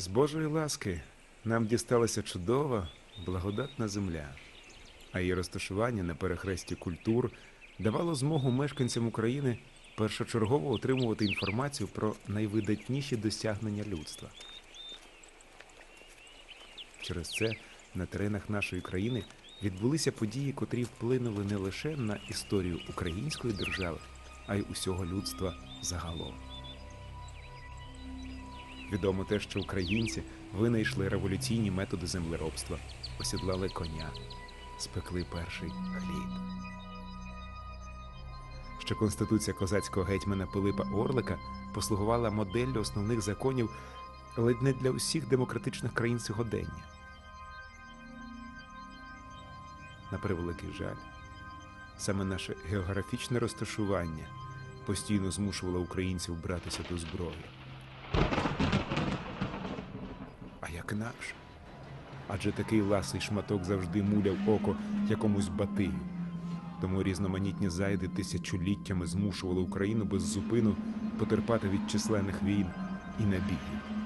З Божої ласки нам дісталася чудова, благодатна земля, а її розташування на перехресті культур давало змогу мешканцям України першочергово отримувати інформацію про найвидатніші досягнення людства. Через це на теренах нашої країни відбулися події, котрі вплинули не лише на історію української держави, а й усього людства загалом. Відомо те, що українці винайшли революційні методи землеробства, осідлали коня, спекли перший хліб. Що конституція козацького гетьмана Пилипа Орлика послугувала моделлю основних законів ледь не для усіх демократичних країн сьогодення. На превеликий жаль, саме наше географічне розташування постійно змушувало українців братися до зброї. А як наш. Адже такий ласий шматок завжди муляв око якомусь батию. Тому різноманітні зайди тисячоліттями змушували Україну без зупину потерпати від численних війн і набігів.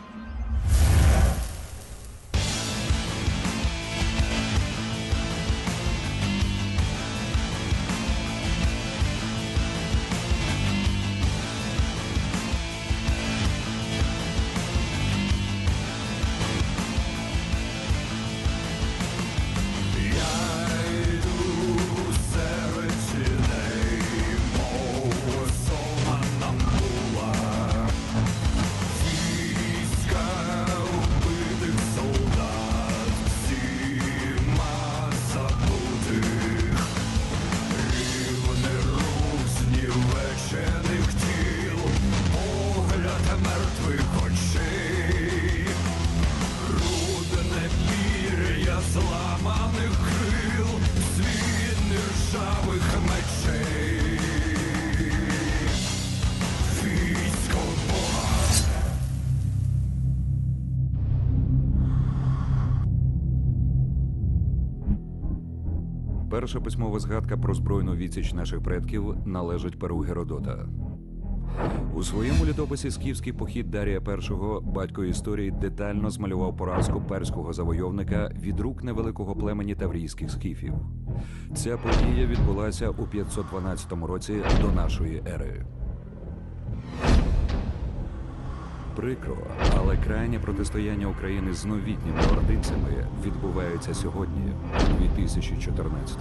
Перша письмова згадка про збройну відсіч наших предків належить перу Геродота. У своєму літописі «Скіфський похід Дарія І батько історії детально змалював поразку перського завойовника від рук невеликого племені таврійських скіфів. Ця подія відбулася у 512 році до нашої ери. Прикро, але крайнє протистояння України з новітніми ординцями відбувається сьогодні, у 2014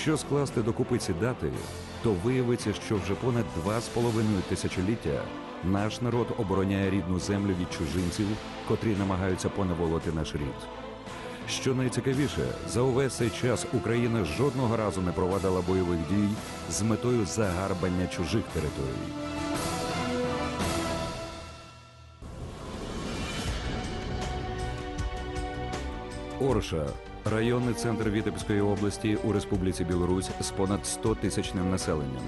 Якщо скласти докупи ці дати, то виявиться, що вже понад два з половиною тисячоліття наш народ обороняє рідну землю від чужинців, котрі намагаються поневолити наш рід. Що найцікавіше, за увесь цей час Україна жодного разу не провадила бойових дій з метою загарбання чужих територій. Орша районний центр Вітебської області у Республіці Білорусь з понад 100 тисячним населенням.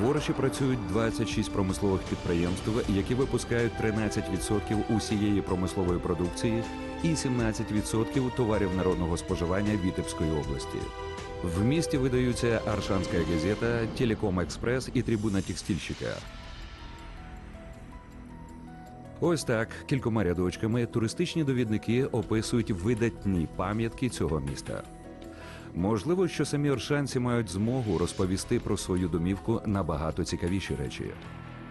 В Орші працюють 26 промислових підприємств, які випускають 13% усієї промислової продукції і 17% товарів народного споживання Вітебської області. В місті видаються Аршанська газета, Телеком Експрес і Трибуна текстильщика. Ось так кількома рядочками туристичні довідники описують видатні пам'ятки цього міста. Можливо, що самі оршанці мають змогу розповісти про свою домівку набагато цікавіші речі.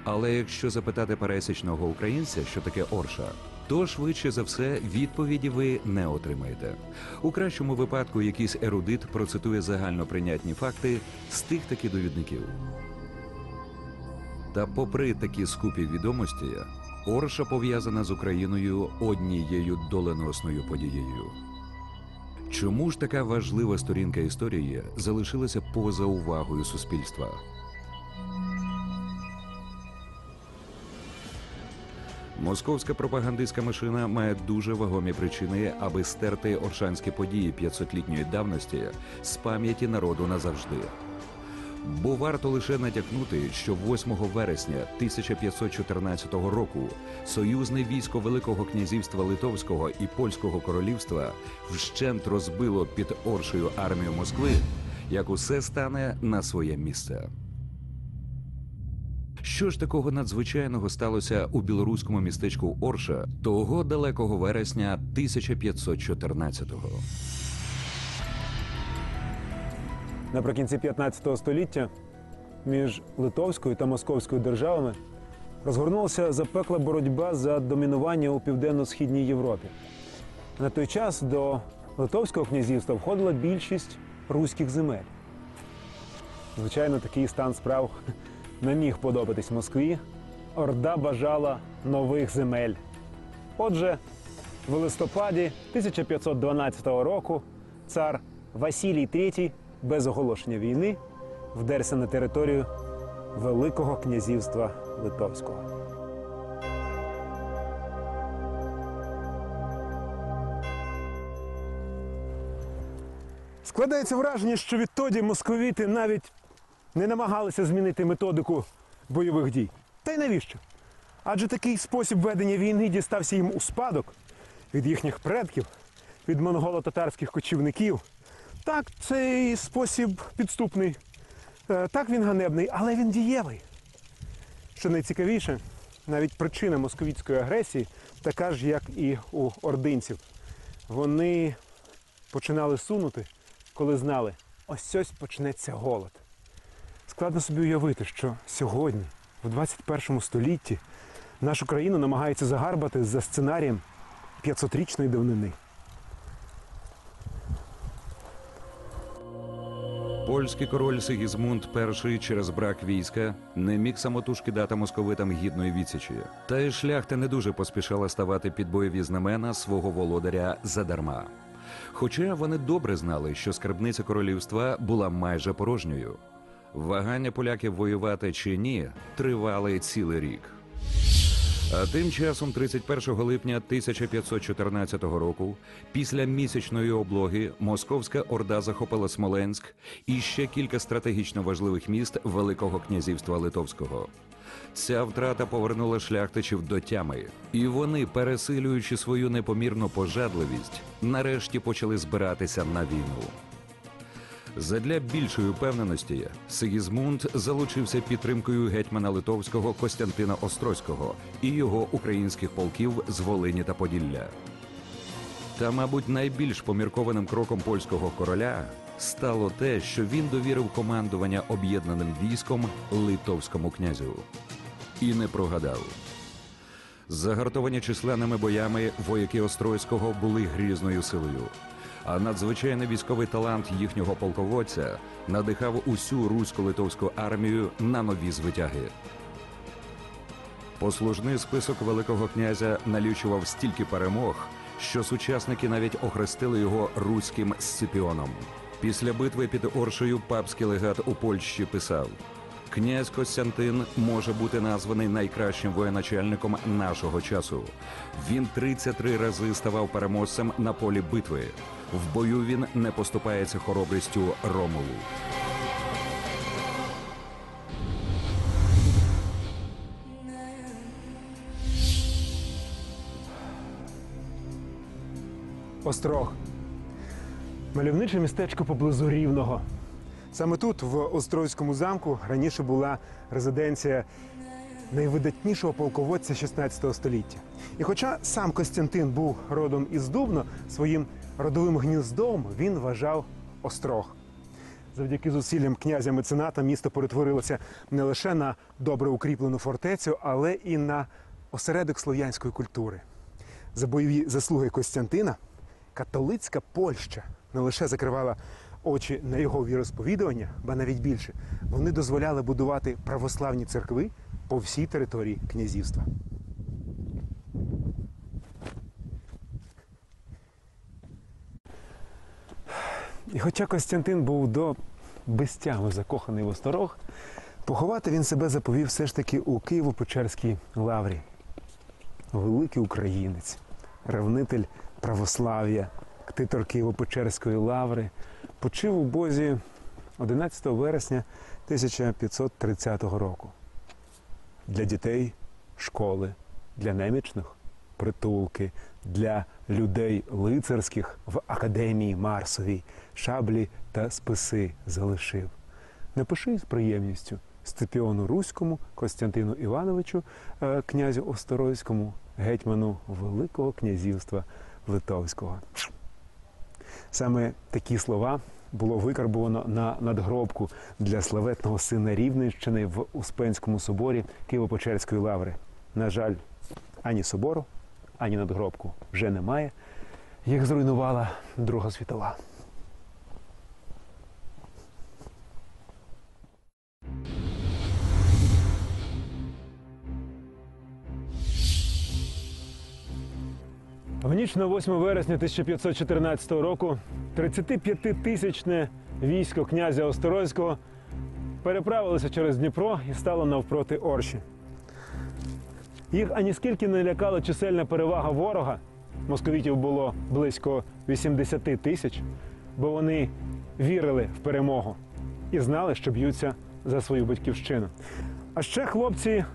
Але якщо запитати пересічного українця, що таке орша, то швидше за все відповіді ви не отримаєте. У кращому випадку якийсь ерудит процитує загально прийнятні факти з тих таки довідників. Та попри такі скупі відомості, Орша пов'язана з Україною однією доленосною подією. Чому ж така важлива сторінка історії залишилася поза увагою суспільства? Московська пропагандистська машина має дуже вагомі причини, аби стерти оршанські події 500-літньої давності з пам'яті народу назавжди. Бо варто лише натякнути, що 8 вересня 1514 року союзне військо Великого князівства Литовського і Польського королівства вщент розбило під Оршею армію Москви, як усе стане на своє місце. Що ж такого надзвичайного сталося у білоруському містечку Орша того далекого вересня 1514-го? Наприкінці 15 століття між Литовською та Московською державами розгорнулася запекла боротьба за домінування у південно-східній Європі. На той час до Литовського князівства входила більшість руських земель. Звичайно, такий стан справ не міг подобатись Москві. Орда бажала нових земель. Отже, в листопаді 1512 року цар Василій III без оголошення війни вдерся на територію Великого князівства Литовського. Складається враження, що відтоді московіти навіть не намагалися змінити методику бойових дій. Та й навіщо? Адже такий спосіб ведення війни дістався їм у спадок від їхніх предків, від монголо-татарських кочівників. Так, цей спосіб підступний, Е, так він ганебний, але він дієвий. Що найцікавіше, навіть причина московітської агресії така ж, як і у ординців. Вони починали сунути, коли знали, ось ось почнеться голод. Складно собі уявити, що сьогодні, в 21 столітті, нашу країну намагаються загарбати за сценарієм 500-річної давнини. Польський король Сигізмунд І через брак війська не міг самотужки дати московитам гідної відсічі. Та й шляхта не дуже поспішала ставати під бойові знамена свого володаря задарма. Хоча вони добре знали, що скарбниця королівства була майже порожньою. Вагання поляків воювати чи ні тривали цілий рік. А тим часом, 31 липня 1514 року, після місячної облоги, Московська орда захопила Смоленськ і ще кілька стратегічно важливих міст Великого князівства Литовського. Ця втрата повернула шляхтичів до тями, і вони, пересилюючи свою непомірну пожадливість, нарешті почали збиратися на війну. Задля більшої впевненості Сигізмунд залучився підтримкою гетьмана литовського Костянтина Острозького і його українських полків з Волині та Поділля. Та, мабуть, найбільш поміркованим кроком польського короля стало те, що він довірив командування об'єднаним військом литовському князю. І не прогадав. Загартовані численними боями вояки Острозького були грізною силою. А надзвичайний військовий талант їхнього полководця надихав усю русько-литовську армію на нові звитяги. Послужний список Великого князя налічував стільки перемог, що сучасники навіть охрестили його руським Сципіоном. Після битви під Оршею папський легат у Польщі писав: Князь Костянтин може бути названий найкращим воєначальником нашого часу. Він 33 рази ставав переможцем на полі битви. В бою він не поступається хоробрістю Ромулу. Острог. Мальовниче містечко поблизу Рівного. Саме тут, в Острозькому замку, раніше була резиденція найвидатнішого полководця 16 століття. І хоча сам Костянтин був родом із Дубно, своїм родовим гніздом він вважав острог. Завдяки зусиллям князя мецената місто перетворилося не лише на добре укріплену фортецю, але і на осередок слов'янської культури. За бойові заслуги Костянтина католицька Польща не лише закривала очі на його віросповідування, ба навіть більше, вони дозволяли будувати православні церкви по всій території князівства. І хоча Костянтин був до безтягу закоханий в осторог, поховати він себе заповів все ж таки у Києво-Печерській лаврі. великий українець, ревнитель православ'я, ктитор Києво-Печерської лаври, почив у Бозі 11 вересня 1530 року. Для дітей школи, для немічних притулки, для людей лицарських в академії Марсовій шаблі та списи залишив. Напиши з приємністю Степіону Руському, Костянтину Івановичу, е, князю Осторозькому, гетьману Великого князівства Литовського. Саме такі слова було викарбовано на надгробку для славетного сина Рівненщини в Успенському соборі Києво-Печерської лаври. На жаль, ані собору, ані надгробку вже немає. Їх зруйнувала Друга світова. В ніч на 8 вересня 1514 року 35-тисячне військо князя Осторозького переправилося через Дніпро і стало навпроти Орші. Їх аніскільки не лякала чисельна перевага ворога. Московітів було близько 80 тисяч, бо вони вірили в перемогу і знали, що б'ються за свою батьківщину. А ще хлопці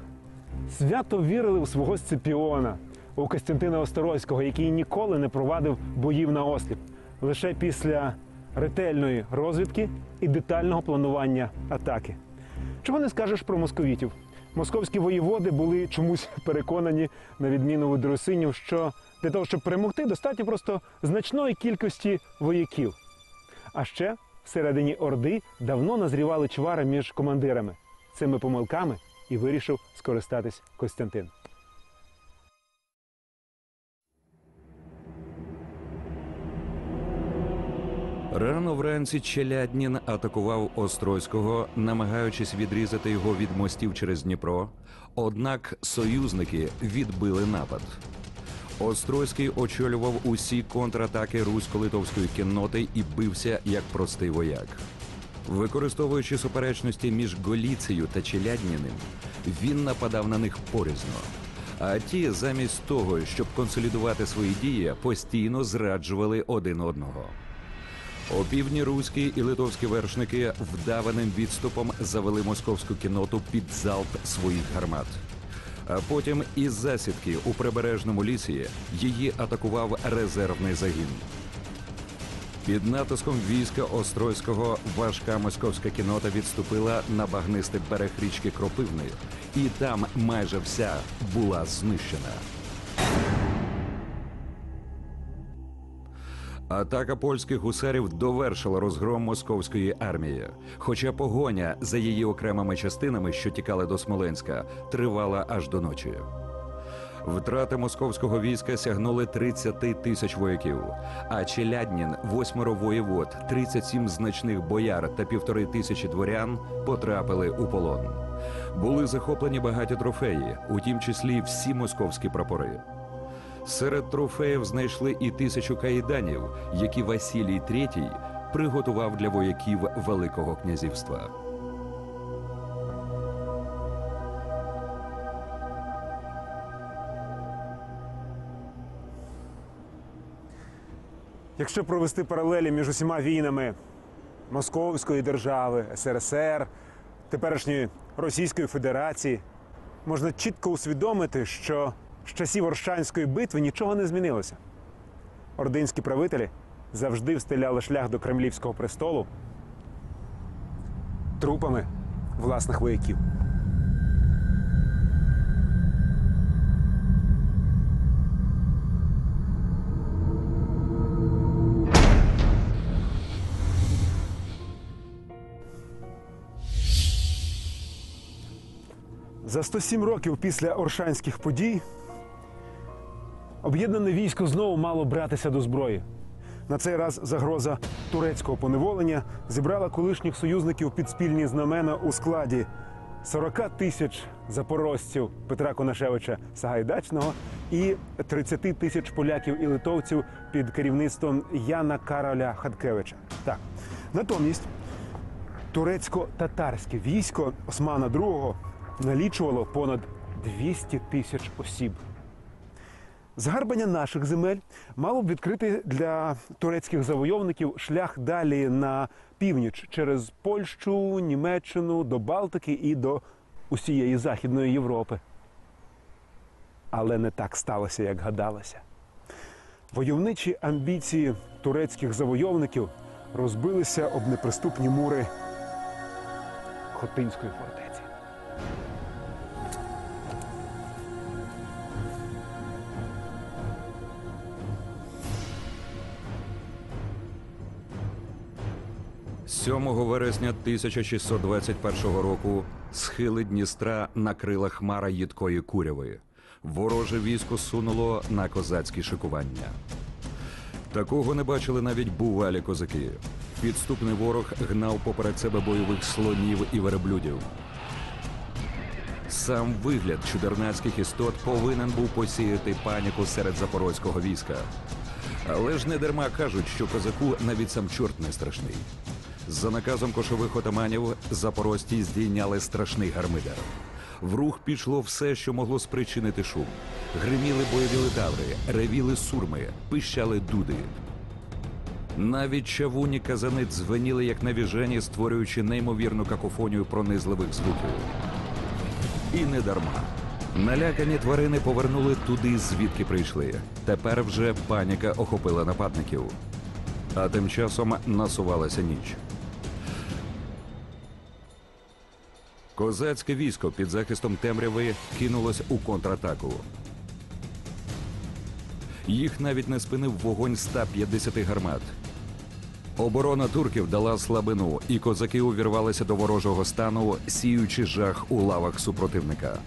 свято вірили у свого Сципіона, у Костянтина Осторозького, який ніколи не провадив боїв на осліп. Лише після ретельної розвідки і детального планування атаки. Чого не скажеш про московітів? Московські воєводи були чомусь переконані, на відміну від русинів, що для того, щоб перемогти, достатньо просто значної кількості вояків. А ще всередині Орди давно назрівали чвари між командирами. Цими помилками і вирішив скористатись Костянтин. Рано вранці Челяднін атакував Острозького, намагаючись відрізати його від мостів через Дніпро. Однак союзники відбили напад. Острозький очолював усі контратаки русько-литовської кінноти і бився як простий вояк. Використовуючи суперечності між Голіцею та Челядніним, він нападав на них порізно. А ті, замість того, щоб консолідувати свої дії, постійно зраджували один одного. Опівдні руські і литовські вершники вдаваним відступом завели московську кіноту під залп своїх гармат. А потім із засідки у прибережному лісі її атакував резервний загін. Під натиском війська Острозького важка московська кінота відступила на багнистий берег річки Кропивної, і там майже вся була знищена. Атака польських гусарів довершила розгром московської армії. Хоча погоня за її окремими частинами, що тікали до Смоленська, тривала аж до ночі. Втрати московського війська сягнули 30 тисяч вояків, а Челяднін, восьмеро воєвод, 37 значних бояр та півтори тисячі дворян потрапили у полон. Були захоплені багаті трофеї, у тім числі всі московські прапори. Серед трофеїв знайшли і тисячу кайданів, які Василій III приготував для вояків Великого князівства. Якщо провести паралелі між усіма війнами Московської держави, СРСР, теперішньої Російської Федерації, можна чітко усвідомити, що з часів Оршанської битви нічого не змінилося. Ординські правителі завжди встиляли шлях до кремлівського престолу трупами власних вояків. За 107 років після Оршанських подій об'єднане військо знову мало братися до зброї. На цей раз загроза турецького поневолення зібрала колишніх союзників під спільні знамена у складі 40 тисяч запорожців Петра Конашевича Сагайдачного і 30 тисяч поляків і литовців під керівництвом Яна Кароля Хаткевича. Так, натомість турецько-татарське військо Османа II налічувало понад 200 тисяч осіб. Згарбання наших земель мало б відкрити для турецьких завойовників шлях далі на північ через Польщу, Німеччину, до Балтики і до усієї Західної Європи. Але не так сталося, як гадалося. Войовничі амбіції турецьких завойовників розбилися об неприступні мури Хотинської фортеці. 7 вересня 1621 року схили Дністра накрила хмара їдкої куряви. Вороже військо сунуло на козацькі шикування. Такого не бачили навіть бувалі козаки. Підступний ворог гнав поперед себе бойових слонів і верблюдів. Сам вигляд чудернацьких істот повинен був посіяти паніку серед запорозького війська. Але ж не дарма кажуть, що козаку навіть сам чорт не страшний. За наказом кошових отаманів запорожці здійняли страшний гармидар. В рух пішло все, що могло спричинити шум. Гриміли бойові летаври, ревіли сурми, пищали дуди. Навіть чавуні казани дзвеніли як навіжені, створюючи неймовірну какофонію пронизливих звуків. І не дарма. Налякані тварини повернули туди, звідки прийшли. Тепер вже паніка охопила нападників. А тим часом насувалася ніч. Козацьке військо під захистом темряви кинулось у контратаку. Їх навіть не спинив вогонь 150 гармат. Оборона турків дала слабину, і козаки увірвалися до ворожого стану, сіючи жах у лавах супротивника.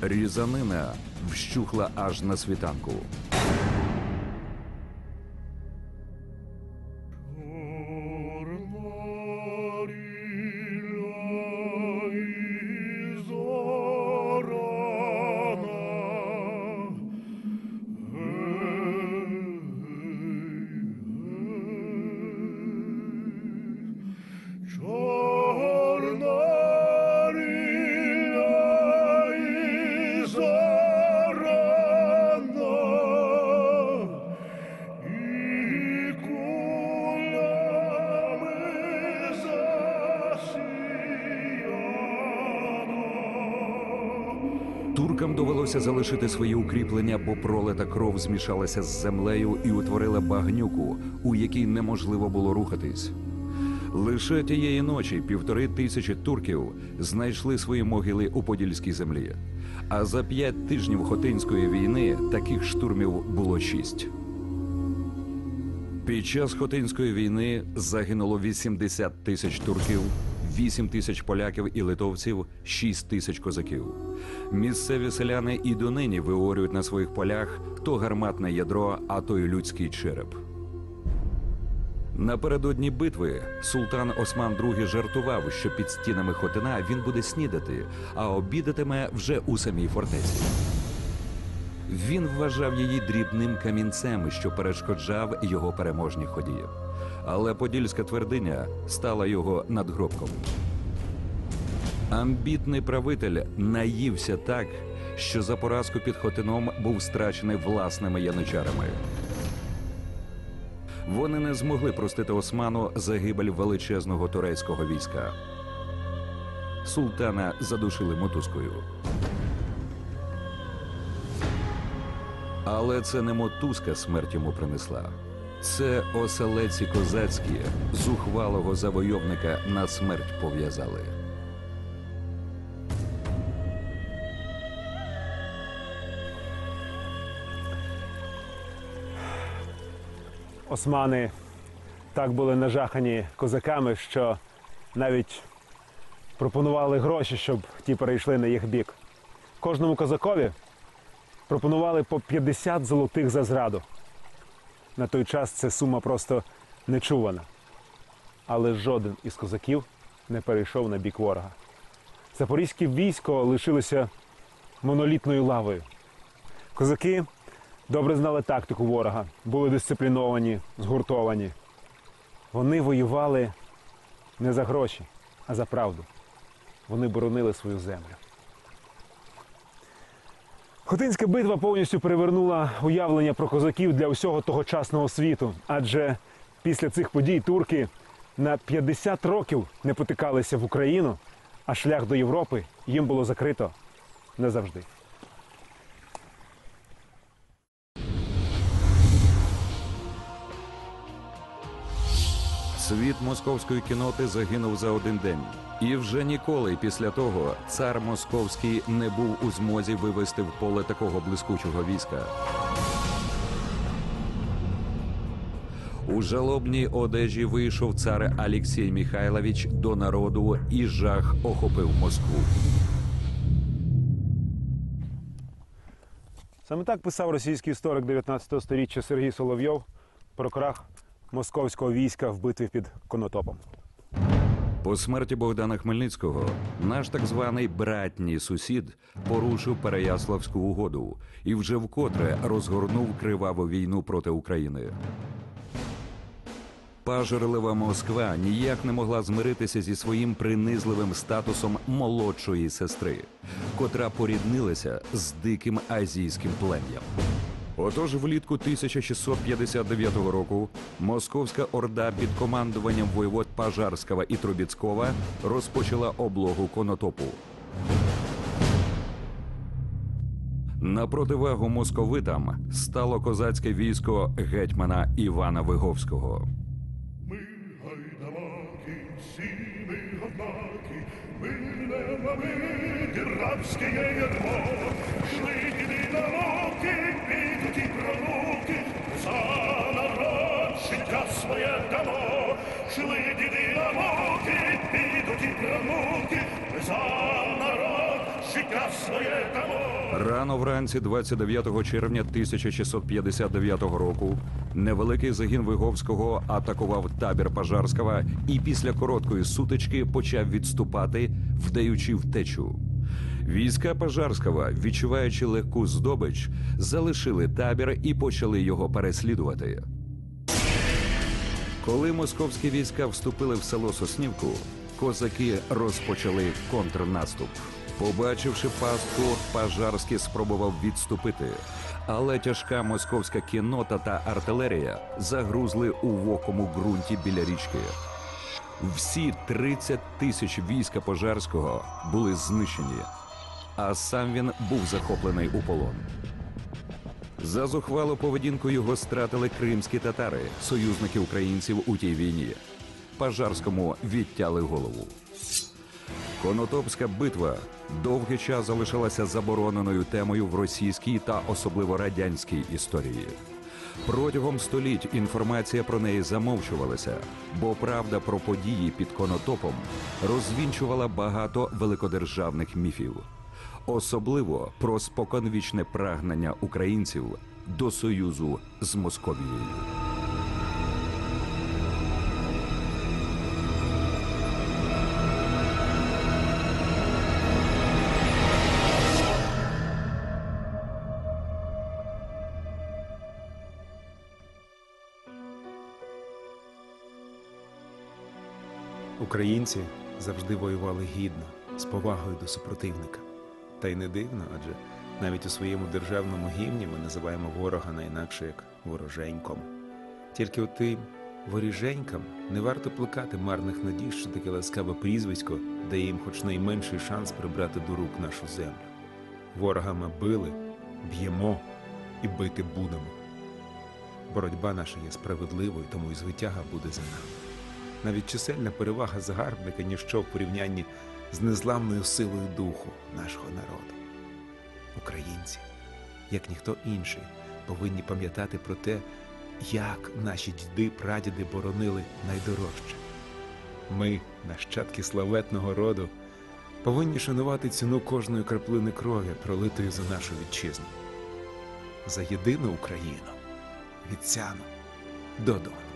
Різанина вщухла аж на світанку. Туркам довелося залишити свої укріплення, бо пролета кров змішалася з землею і утворила багнюку, у якій неможливо було рухатись. Лише тієї ночі півтори тисячі турків знайшли свої могили у Подільській землі. А за п'ять тижнів Хотинської війни таких штурмів було шість. Під час Хотинської війни загинуло 80 тисяч турків, 8 тисяч поляків і литовців, 6 тисяч козаків. Місцеві селяни і донині виорюють на своїх полях то гарматне ядро, а то й людський череп. Напередодні битви султан Осман II жартував, що під стінами Хотина він буде снідати, а обідатиме вже у самій фортеці. Він вважав її дрібним камінцем, що перешкоджав його переможній ході. Але подільська твердиня стала його надгробком. Амбітний правитель наївся так, що за поразку під Хотином був страчений власними яничарами. Вони не змогли простити Осману загибель величезного турецького війська. Султана задушили мотузкою. Але це не мотузка смерть йому принесла. Це оселеці козацькі зухвалого завойовника на смерть пов'язали. Османи так були нажахані козаками, що навіть пропонували гроші, щоб ті перейшли на їх бік. Кожному козакові пропонували по 50 золотих за зраду. На той час це сума просто нечувана. Але жоден із козаків не перейшов на бік ворога. Запорізьке військо лишилося монолітною лавою. Козаки добре знали тактику ворога, були дисципліновані, згуртовані. Вони воювали не за гроші, а за правду. Вони боронили свою землю. Хотинська битва повністю перевернула уявлення про козаків для усього тогочасного світу, адже після цих подій турки на 50 років не потикалися в Україну, а шлях до Європи їм було закрито назавжди. Світ московської кіноти загинув за один день. І вже ніколи після того цар московський не був у змозі вивести в поле такого блискучого війська. У жалобній одежі вийшов цар Алексій Михайлович до народу, і жах охопив Москву. Саме так писав російський історик 19 століття Сергій Соловйов про крах московського війська в битві під Конотопом. По смерті Богдана Хмельницького наш так званий братній сусід порушив Переяславську угоду і вже вкотре розгорнув криваву війну проти України. Пажерлива Москва ніяк не могла змиритися зі своїм принизливим статусом молодшої сестри, котра поріднилася з диким азійським плем'ям. Отож, влітку 1659 року московська орда під командуванням воєвод Пажарського і Трубіцького розпочала облогу конотопу. На противагу московитам стало козацьке військо гетьмана Івана Виговського. Ми гайдамаки, сіни однакі, ми не мами, рабське єдмо. Шли діди на муки, своє дамо. Шли діди на муки, підуть і пронуки, за народ життя своє дамо. Рано вранці 29 червня 1659 року невеликий загін Виговського атакував табір Пажарського і після короткої сутички почав відступати, вдаючи втечу. Війська Пажарського, відчуваючи легку здобич, залишили табір і почали його переслідувати. Коли московські війська вступили в село Соснівку, козаки розпочали контрнаступ. Побачивши пастку, Пажарський спробував відступити, але тяжка московська кіннота та артилерія загрузли у вогкому ґрунті біля річки. Всі 30 тисяч війська Пожарського були знищені, а сам він був захоплений у полон. За зухвалу поведінку його стратили кримські татари, союзники українців у тій війні. Пажарському відтяли голову. Конотопська битва довгий час залишалася забороненою темою в російській та особливо радянській історії. Протягом століть інформація про неї замовчувалася, бо правда про події під Конотопом розвінчувала багато великодержавних міфів, особливо про споконвічне прагнення українців до союзу з Московією. Українці завжди воювали гідно, з повагою до супротивника. Та й не дивно, адже навіть у своєму державному гімні ми називаємо ворога не інакше як вороженьком. Тільки от тим воріженькам не варто плекати марних надій, що таке ласкаве прізвисько дає їм хоч найменший шанс прибрати до рук нашу землю. Ворога ми били, б'ємо і бити будемо. Боротьба наша є справедливою, тому і звитяга буде за нами. Навіть чисельна перевага загарбника ніщо в порівнянні з незламною силою духу нашого народу. Українці, як ніхто інший, повинні пам'ятати про те, як наші діди прадіди боронили найдорожче. Ми, нащадки славетного роду, повинні шанувати ціну кожної краплини крові, пролитої за нашу вітчизну. За єдину Україну від Сяну до Дону.